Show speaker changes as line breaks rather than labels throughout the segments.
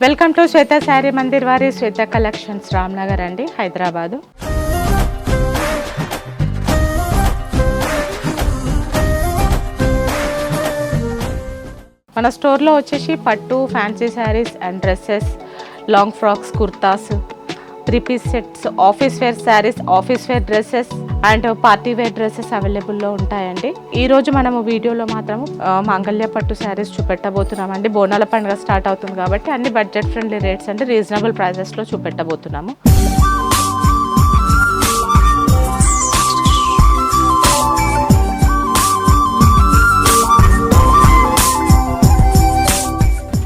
Welcome to Shweta saree Mandir వారి Shweta collections Ramnagar అండి హైదరాబాదు. మన స్టోర్లో వచ్చేసి పట్టు fancy saris and dresses long frocks kurtas three piece sets office wear saris office wear dresses and party wear dresses అవైలబుల్లో ఉంటాయండి. ఈ రోజు మనము వీడియోలో మాత్రం మాంగళ్య పట్టు శారీస్ చూపెట్టబోతున్నామండి. బోనాల పండుగ స్టార్ట్ అవుతుంది కాబట్టి అన్ని బడ్జెట్ ఫ్రెండ్లీ రేట్స్ అంటే రీజనబుల్ ప్రైజెస్లో చూపెట్టబోతున్నాము.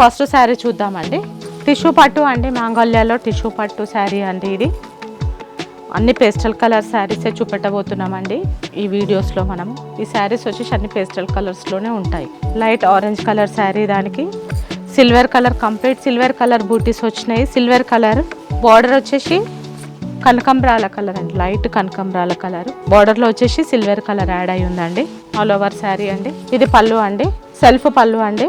ఫస్ట్ శారీ చూద్దామండి. టిష్యూ పట్టు అండి మాంగళ్యాలో టిష్యూ పట్టు శారీ అండి ఇది. అన్ని పేస్టల్ కలర్ శారీసే చూపెట్టబోతున్నామండి. ఈ వీడియోస్లో మనము ఈ శారీస్ వచ్చేసి అన్ని పేస్టల్ కలర్స్లోనే ఉంటాయి. లైట్ ఆరెంజ్ కలర్ శారీ దానికి. Silver colour complete silver colour buttis వచ్చినాయి. Silver colour. బార్డర్ వచ్చేసి కనకంబరాల కలర్ అండి. లైట్ కనకంబరాల కలర్. బార్డర్లో వచ్చేసి సిల్వర్ కలర్ యాడ్ అయి ఉందండి. ఆల్ ఓవర్ శారీ అండి. ఇది పళ్ళు అండి. సెల్ఫ్ పళ్ళు అండి.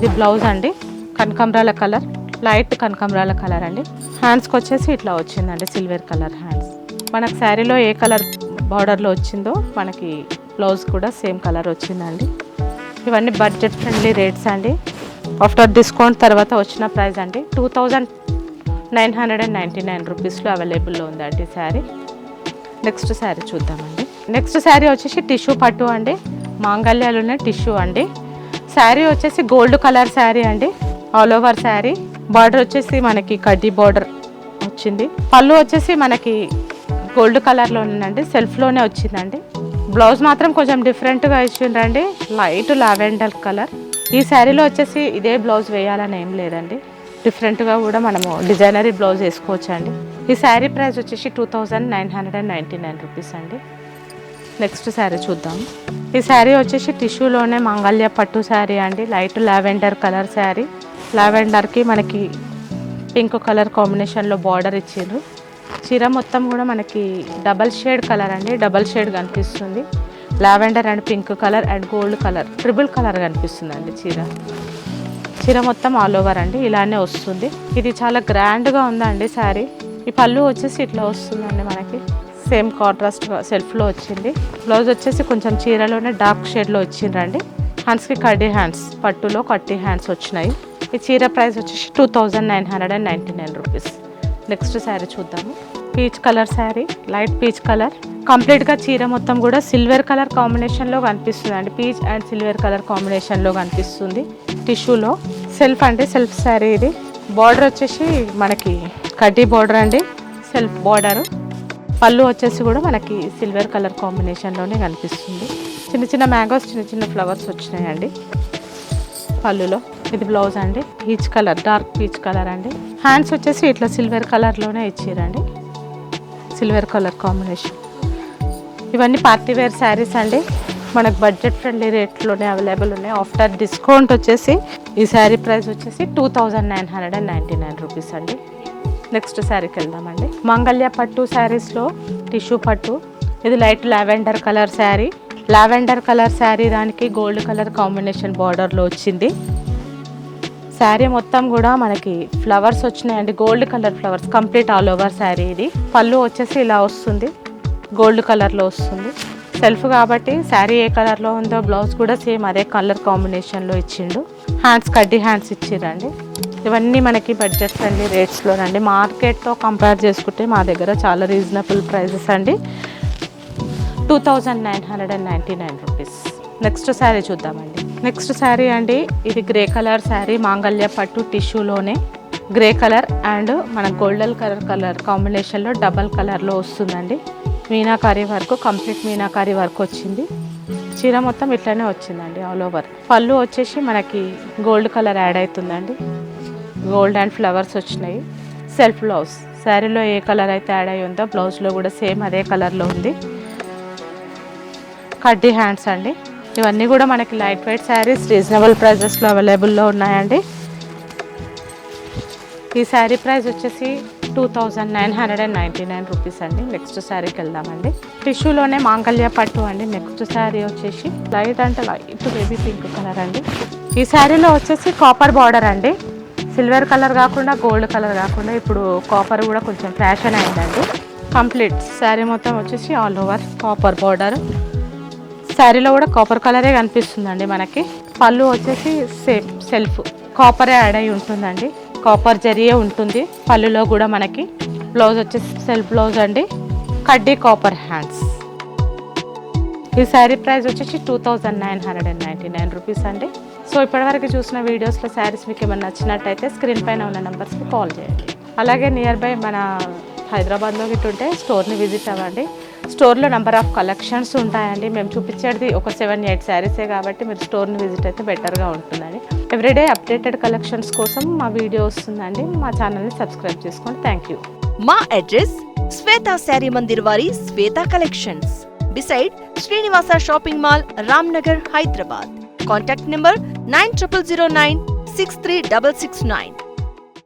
ఇది బ్లౌజ్ అండి. కనకంబరాల కలర్. లైట్ కనకంబరాల కలర్ అండి. హ్యాండ్స్కి వచ్చేసి ఇట్లా వచ్చిందండి సిల్వర్ కలర్ హ్యాండ్స్ మనకు శారీలో ఏ కలర్ బార్డర్లో వచ్చిందో మనకి బ్లౌజ్ కూడా సేమ్ కలర్ వచ్చిందండి. ఇవన్నీ బడ్జెట్ ఫ్రెండ్లీ రేట్స్ అండి. ఆఫ్టర్ డిస్కౌంట్ తర్వాత వచ్చిన ప్రైస్ అండి. Two thousand nine hundred and ninety nine రూపీస్లో అవైలబుల్లో ఉందండి శారీ. నెక్స్ట్ శారీ చూద్దామండి. నెక్స్ట్ శారీ వచ్చేసి టిష్యూ పట్టు అండి. మాంగళ్యాలున్న టిష్యూ అండి. శారీ వచ్చేసి గోల్డ్ కలర్ శారీ అండి. All over sari. బార్డర్ వచ్చేసి మనకి కడ్డీ బార్డర్ వచ్చింది. పళ్ళు వచ్చేసి మనకి గోల్డ్ కలర్లో ఉందండి సెల్ఫ్లోనే వచ్చిందండి. బ్లౌజ్ మాత్రం కొంచెం డిఫరెంట్గా ఇచ్చిండ్రండి. Light lavender colour. ఈ శారీలో వచ్చేసి ఇదే బ్లౌజ్ వేయాలని ఏం లేదండి. డిఫరెంట్గా కూడా మనము డిజైనరీ బ్లౌజ్ వేసుకోవచ్చు అండి ఈ శారీ ప్రైస్ వచ్చేసి two thousand nine hundred and ninety nine rupees అండి. నెక్స్ట్ శారీ చూద్దాం. ఈ శారీ వచ్చేసి టిష్యూలోనే మంగళ్య పట్టు శారీ అండి. Light lavender colour sari. లావెండర్కి మనకి పింక్ కలర్ కాంబినేషన్లో బార్డర్ ఇచ్చిండ్రు. చీర మొత్తం కూడా మనకి డబల్ షేడ్ కలర్ అండి డబల్ షేడ్ కనిపిస్తుంది. Lavender and pink colour and gold colour triple colour కనిపిస్తుంది అండి చీర. చీర మొత్తం ఆల్ ఓవర్ అండి ఇలానే వస్తుంది. ఇది చాలా గ్రాండ్గా ఉందండి శారీ. ఈ పళ్ళు వచ్చేసి ఇట్లా వస్తుందండి మనకి. సేమ్ కాంట్రాస్ట్ సెల్ఫ్లో వచ్చింది. బ్లౌజ్ వచ్చేసి కొంచెం చీరలోనే డార్క్ షేడ్లో వచ్చిండ్రండి హ్యాండ్స్కి కడ్డీ హ్యాండ్స్ పట్టులో కట్టి హ్యాండ్స్ వచ్చినాయి. ఈ చీర ప్రైస్ వచ్చేసి two thousand nine hundred and ninety nine rupees. Next sari చూద్దాము. Peach colour sari light peach colour కంప్లీట్గా చీర మొత్తం కూడా సిల్వర్ కలర్ కాంబినేషన్లో కనిపిస్తుంది అండి పీచ్ అండ్ సిల్వర్ కలర్ కాంబినేషన్లో కనిపిస్తుంది. టిష్యూలో సెల్ఫ్ అండి సెల్ఫ్ శారీ ఇది. బార్డర్ వచ్చేసి మనకి కడ్డీ బార్డర్ అండి. సెల్ఫ్ బార్డర్ పళ్ళు వచ్చేసి కూడా మనకి సిల్వర్ కలర్ కాంబినేషన్లోనే కనిపిస్తుంది. చిన్న చిన్న మ్యాంగోస్ చిన్న చిన్న ఫ్లవర్స్ వచ్చినాయండి పళ్ళులో. ఇది బ్లౌజ్ అండి. Peach colour dark peach colour అండి. హ్యాండ్స్ వచ్చేసి ఇట్లా సిల్వర్ కలర్లోనే ఇచ్చిరండి. Silver colour combination. ఇవన్నీ పార్టీ వేర్ శారీస్ అండి. మనకు బడ్జెట్ ఫ్రెండ్లీ రేట్లోనే అవైలబుల్ ఉన్నాయి. ఆఫ్టర్ డిస్కౌంట్ వచ్చేసి ఈ శారీ ప్రైస్ వచ్చేసి two thousand nine hundred and ninety nine rupees అండి. నెక్స్ట్ శారీకి వెళ్దామండి. మంగళ్య పట్టు శారీస్లో టిష్యూ పట్టు. ఇది light lavender colour sari. Lavender colour sari దానికి గోల్డ్ కలర్ కాంబినేషన్ బార్డర్లో వచ్చింది. శారీ మొత్తం కూడా మనకి ఫ్లవర్స్ వచ్చినాయండి gold colour flowers. Complete all over sari ఇది. పళ్ళు వచ్చేసి ఇలా వస్తుంది. గోల్డ్ కలర్లో వస్తుంది. సెల్ఫ్ కాబట్టి శారీ ఏ కలర్లో ఉందో బ్లౌజ్ కూడా సేమ్ అదే కలర్ కాంబినేషన్లో ఇచ్చిండు. హ్యాండ్స్ కడ్డీ హ్యాండ్స్ ఇచ్చిరండి ఇవన్నీ మనకి బడ్జెట్ ఫ్రెండ్లీ రేట్స్లోనండి మార్కెట్తో కంపేర్ చేసుకుంటే మా దగ్గర చాలా రీజనబుల్ ప్రైజెస్ అండి. Two thousand nine hundred and ninety nine rupees. Next sari చూద్దామండి. నెక్స్ట్ శారీ అండి ఇది గ్రే కలర్ శారీ మాంగళ్య పట్టు టిష్యూలోనే. గ్రే కలర్ అండ్ మన గోల్డెన్ కలర్ కలర్ కాంబినేషన్లో డబల్ కలర్లో వస్తుందండి. Meenakari work complete meenakari work వచ్చింది. చీర మొత్తం ఇట్లానే వచ్చిందండి ఆల్ ఓవర్ పళ్ళు వచ్చేసి మనకి గోల్డ్ కలర్ యాడ్ అవుతుందండి. గోల్డ్ అండ్ ఫ్లవర్స్ వచ్చినాయి. సెల్ఫ్ బ్లౌజ్ శారీలో ఏ కలర్ అయితే యాడ్ అయి ఉందో బ్లౌజ్లో కూడా సేమ్ అదే కలర్లో ఉంది. కడ్డీ హ్యాండ్స్ అండి. ఇవన్నీ కూడా మనకి లైట్ వెయిట్ శారీస్ రీజనబుల్ ప్రైజెస్లో అవైలబుల్లో ఉన్నాయండి. ఈ శారీ ప్రైస్ వచ్చేసి two thousand nine hundred and ninety nine rupees అండి. నెక్స్ట్ శారీకి వెళ్దామండి. టిష్యూలోనే మాంగళ్య పట్టు అండి. నెక్స్ట్ శారీ వచ్చేసి లైట్ అంటే లైట్ బేబీ పింక్ కలర్ అండి. ఈ శారీలో వచ్చేసి కాపర్ బార్డర్ అండి. సిల్వర్ కలర్ కాకుండా గోల్డ్ కలర్ కాకుండా ఇప్పుడు కాపర్ కూడా కొంచెం ఫ్యాషన్ అయిందండి. కంప్లీట్ శారీ మొత్తం వచ్చేసి ఆల్ ఓవర్ కాపర్ బార్డర్. శారీలో కూడా కాపర్ కలరే కనిపిస్తుందండి మనకి. పళ్ళు వచ్చేసి సేమ్ సెల్ఫ్ కాపరే యాడ్ అయి ఉంటుందండి. కాపర్ జరియే ఉంటుంది పళ్ళులో కూడా మనకి. బ్లౌజ్ వచ్చేసి సెల్ఫ్ బ్లౌజ్ అండి. కడ్డీ కాపర్ హ్యాండ్స్ ఈ శారీ ప్రైస్ వచ్చేసి two thousand nine hundred and ninety nine rupees అండి. సో ఇప్పటివరకు చూసిన వీడియోస్లో శారీస్ మీకు ఏమైనా నచ్చినట్టయితే స్క్రీన్ పైన ఉన్న నెంబర్స్కి కాల్ చేయండి. అలాగే నియర్ బై మన హైదరాబాద్లో గిట్టుంటే స్టోర్ని విజిట్ అవ్వండి. స్టోర్లో నెంబర్ ఆఫ్ కలెక్షన్స్ ఉంటాయండి. మేము చూపించేది ఒక సెవెన్ ఎయిట్ శారీసే కాబట్టి మీరు స్టోర్ని విజిట్ అయితే బెటర్గా ఉంటుందండి. ఎవ్రీడే అప్డేటెడ్ కలెక్షన్స్ కోసం మా వీడియో వస్తుందండి. మా ఛానల్ని సబ్స్క్రైబ్ చేసుకోండి. థ్యాంక్ యూ
మా అడ్రస్ శ్వేత శారీ మందిర్ వారి Shweta collections beside Srinivasa shopping mall Ramnagar Hyderabad contact number nine triple zero nine six three double six nine